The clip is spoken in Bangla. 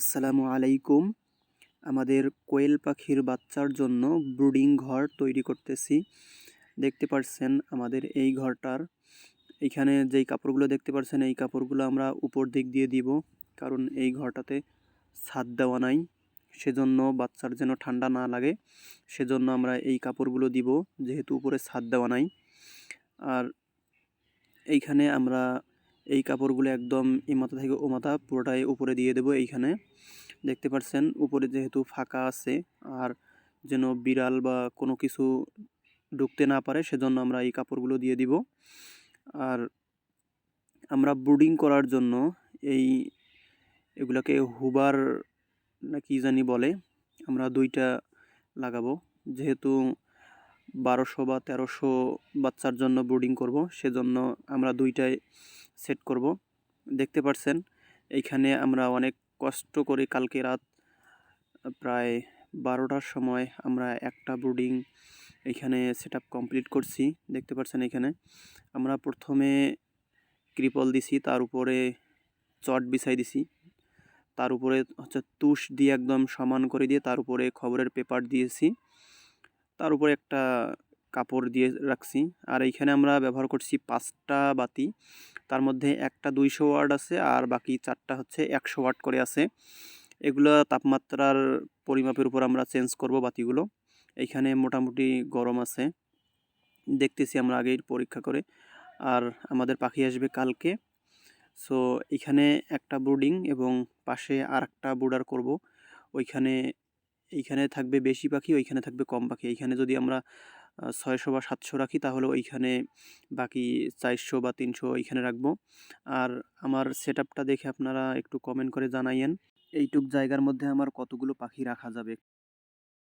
আসসালামু আলাইকুম। আমাদের কোয়েল পাখির বাচ্চার জন্য ব্রুডিং ঘর তৈরি করতেছি। দেখতে পারছেন আমাদের এই ঘরটার। এখানে যেই কাপড়গুলো দেখতে পারছেন, এই কাপড়গুলো আমরা উপর দিক দিয়ে দিব, কারণ এই ঘরটাতে ছাদ দেওয়া নাই। সেজন্য বাচ্চার যেন ঠান্ডা না লাগে, সেজন্য আমরা এই কাপড়গুলো দিব, যেহেতু উপরে ছাদ দেওয়া নাই। আর এইখানে আমরা এই কাপড়গুলো একদম এই মাথা থেকে ও মাথা পুরোটাই উপরে দিয়ে দেবো এইখানে। দেখতে পাচ্ছেন, উপরে যেহেতু ফাঁকা আছে, আর যেন বিড়াল বা কোনো কিছু ঢুকতে না পারে, সেজন্য আমরা এই কাপড়গুলো দিয়ে দিব। আর আমরা ব্রুডিং করার জন্য এই এগুলোকে হুবার না কি জানি বলে, আমরা দুইটা লাগাবো। যেহেতু বারোশো বা তেরোশো বাচ্চার জন্য ব্রুডিং করব, সেজন্য আমরা দুইটাই সেট করব। দেখতে পাচ্ছেন এইখানে আমরা অনেক কষ্ট করে কালকে রাত, প্রায় বারোটার সময় আমরা একটা ব্রুডিং এখানে সেট কমপ্লিট করছি। দেখতে পাচ্ছেন এখানে, আমরা প্রথমে ক্রিপল দিছি, তার উপরে চট বিছাই দিছি। তার উপরে হচ্ছে তুষ দিয়ে একদম সমান করে দিয়ে তার উপরে খবরের পেপার দিয়েছি। তার উপরে একটা কাপড় দিয়ে রাখছি। আর এইখানে আমরা ব্যবহার করছি পাঁচটা বাতি। তার মধ্যে একটা দুইশো ওয়ার্ড আছে আর বাকি চারটা হচ্ছে একশো ওয়াট করে আছে। এগুলো তাপমাত্রার পরিমাপের উপর আমরা চেঞ্জ করব বাতিগুলো। এইখানে মোটামুটি গরম আছে। দেখতেছি আমরা আগেই পরীক্ষা করে। আর আমাদের পাখি আসবে কালকে। সো এখানে একটা ব্রুডিং এবং পাশে আর একটা ব্রুডার করব। ওইখানে এইখানে থাকবে বেশি পাখি, ওইখানে থাকবে কম পাখি। এইখানে যদি আমরা ছয়শো বা সাতশো রাখি, তাহলে ওইখানে বাকি চারশো বা তিনশো ওইখানে রাখব। আর আমার সেট দেখে আপনারা একটু কমেন্ট করে জানাইয়েন। এইটুক জায়গার মধ্যে আমার কতগুলো পাখি রাখা যাবে?